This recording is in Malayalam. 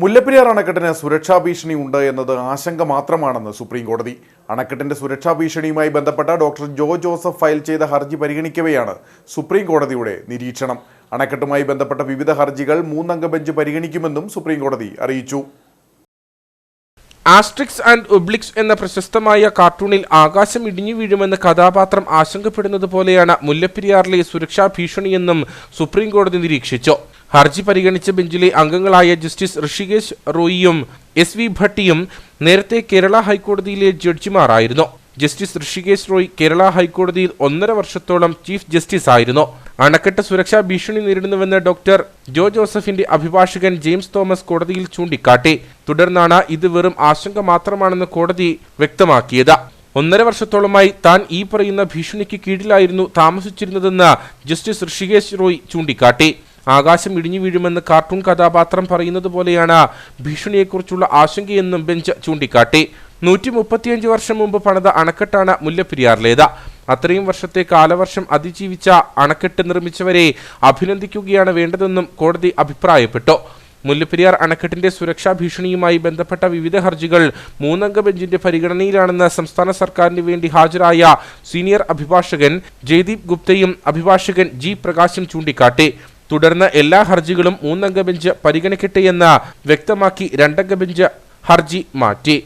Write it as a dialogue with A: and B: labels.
A: മുല്ലപ്പെരിയാർ അണക്കെട്ടിന് സുരക്ഷാ ഭീഷണി ഉണ്ട് എന്നത് ആശങ്ക മാത്രമാണെന്ന് സുപ്രീം കോടതി. അണക്കെട്ടിന്റെ സുരക്ഷാ ഭീഷണിയുമായി ബന്ധപ്പെട്ട ഡോക്ടർ ജോ ജോസഫ് ഫയൽ ചെയ്ത ഹർജി പരിഗണിക്കവെയാണ് സുപ്രീം കോടതിയുടെ നിരീക്ഷണം. അണക്കെട്ടുമായി ബന്ധപ്പെട്ട വിവിധ ഹർജികൾ മൂന്നംഗ ബെഞ്ച് പരിഗണിക്കുമെന്നും സുപ്രീം കോടതി അറിയിച്ചു.
B: ആസ്ട്രിക്സ് ആൻഡ് ഒബ്ലിക്സ് എന്ന പ്രശസ്തമായ കാർട്ടൂണിൽ ആകാശം ഇടിഞ്ഞു വീഴുമെന്ന കഥാപാത്രം ആശങ്കപ്പെടുന്നത് പോലെയാണ് മുല്ലപ്പെരിയാറിലെ സുരക്ഷാ ഭീഷണിയെന്നും സുപ്രീം കോടതി നിരീക്ഷിച്ചു. ഹർജി പരിഗണിച്ച ബെഞ്ചിലെ അംഗങ്ങളായ ജസ്റ്റിസ് ഋഷികേശ് റോയിയും എസ് വി ഭട്ടിയും നേരത്തെ കേരള ഹൈക്കോടതിയിലെ ജഡ്ജിമാരായിരുന്നു. ജസ്റ്റിസ് ഋഷികേശ് റോയ് കേരള ഹൈക്കോടതിയിൽ ഒന്നര വർഷത്തോളം ചീഫ് ജസ്റ്റിസ് ആയിരുന്നു. അണക്കെട്ട് സുരക്ഷാ ഭീഷണി നേരിടുന്നുവെന്ന് ഡോക്ടർ ജോ ജോസഫിന്റെ അഭിഭാഷകൻ ജെയിംസ് തോമസ് കോടതിയിൽ ചൂണ്ടിക്കാട്ടി. തുടർന്നാണ് ഇത് വെറും ആശങ്ക മാത്രമാണെന്ന് കോടതി വ്യക്തമാക്കിയത്. ഒന്നര വർഷത്തോളമായി താൻ ഈ പറയുന്ന ഭീഷണിക്ക് കീഴിലായിരുന്നു താമസിച്ചിരുന്നതെന്ന് ജസ്റ്റിസ് ഋഷികേശ് റോയ് ചൂണ്ടിക്കാട്ടി. ആകാശം ഇടിഞ്ഞു വീഴുമെന്ന് കാർട്ടൂൺ കഥാപാത്രം പറയുന്നത് പോലെയാണ് ഭീഷണിയെക്കുറിച്ചുള്ള ആശങ്കയെന്നും ബെഞ്ച് ചൂണ്ടിക്കാട്ടി. നൂറ്റി മുപ്പത്തിയഞ്ച് വർഷം മുമ്പ് പണിത അണക്കെട്ടാണ് മുല്ലപ്പെരിയാറിലേത് അത്രയും വർഷത്തെ കാലവർഷം അതിജീവിച്ച അണക്കെട്ട് നിർമ്മിച്ചവരെ അഭിനന്ദിക്കുകയാണ് വേണ്ടതെന്നും കോടതി അഭിപ്രായപ്പെട്ടു. മുല്ലപ്പെരിയാർ അണക്കെട്ടിന്റെ സുരക്ഷാ ഭീഷണിയുമായി ബന്ധപ്പെട്ട വിവിധ ഹർജികൾ മൂന്നംഗ ബെഞ്ചിന്റെ പരിഗണനയിലാണെന്ന് സംസ്ഥാന സർക്കാരിന് വേണ്ടി ഹാജരായ സീനിയർ അഭിഭാഷകൻ ജയ്ദീപ് ഗുപ്തയും അഭിഭാഷകൻ ജി പ്രകാശും ചൂണ്ടിക്കാട്ടി. തുടർന്ന് എല്ലാ ഹർജികളും മൂന്നംഗ ബെഞ്ച് പരിഗണിക്കട്ടെയെന്ന് വ്യക്തമാക്കി രണ്ടംഗ ബെഞ്ച് ഹർജി മാറ്റി.